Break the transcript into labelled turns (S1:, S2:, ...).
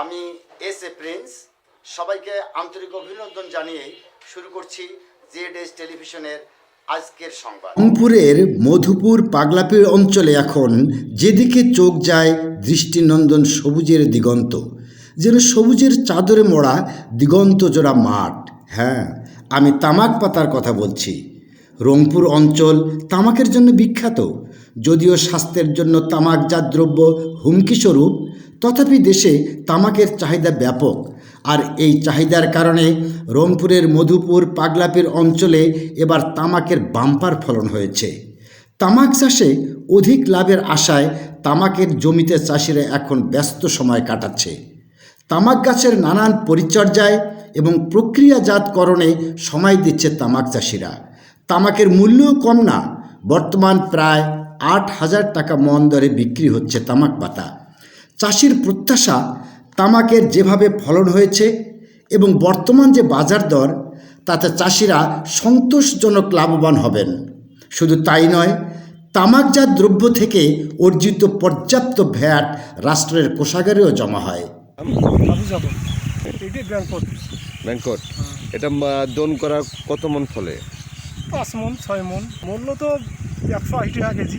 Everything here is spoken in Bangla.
S1: আমি এস এ প্রিন্স। সবাইকে আন্তরিক অভিনন্দন জানিয়ে শুরু করছি জেড এস টেলিভিশনের আজকের সংবাদ। রংপুরের মধুপুর পাগলাপির অঞ্চলে এখন যেদিকে চোখ যায় দৃষ্টিনন্দন সবুজের দিগন্ত, যেন সবুজের চাদরে মোড়া দিগন্ত জোড়া মাঠ। হ্যাঁ আমি তামাক পাতার কথা বলছি। রংপুর অঞ্চল তামাকের জন্য বিখ্যাত, যদিও স্বাস্থ্যের জন্য তামাকজাত দ্রব্য হুমকিস্বরূপ তথাপি দেশে তামাকের চাহিদা ব্যাপক। আর এই চাহিদার কারণে রংপুরের মধুপুর পাগলাপির অঞ্চলে এবার তামাকের বাম্পার ফলন হয়েছে। তামাক চাষে অধিক লাভের আশায় তামাকের জমিতে চাষিরা এখন ব্যস্ত সময় কাটাচ্ছে। তামাক গাছের নানান পরিচর্যায় এবং প্রক্রিয়াজাতকরণে সময় দিচ্ছে তামাক চাষিরা। তামাকের মূল্যও কম না, বর্তমান প্রায় আট হাজার টাকা মন দরে বিক্রি হচ্ছে তামাক পাতা। চাষির প্রত্যাশা তামাকের যেভাবে ফলন হয়েছে এবং বর্তমান যে বাজার দর তাতে চাষিরা সন্তোষজনক লাভবান হবেন। শুধু তাই নয় তামাকজাত দ্রব্য থেকে অর্জিত পর্যাপ্ত ভ্যাট রাষ্ট্রের কোষাগারেও জমা হয়।
S2: এটি ব্যাংকট
S3: দোন করা কত মন ফলে?
S2: পাঁচ মন ছয় মন। মূল্য তো একশো আশি টাকা কেজি।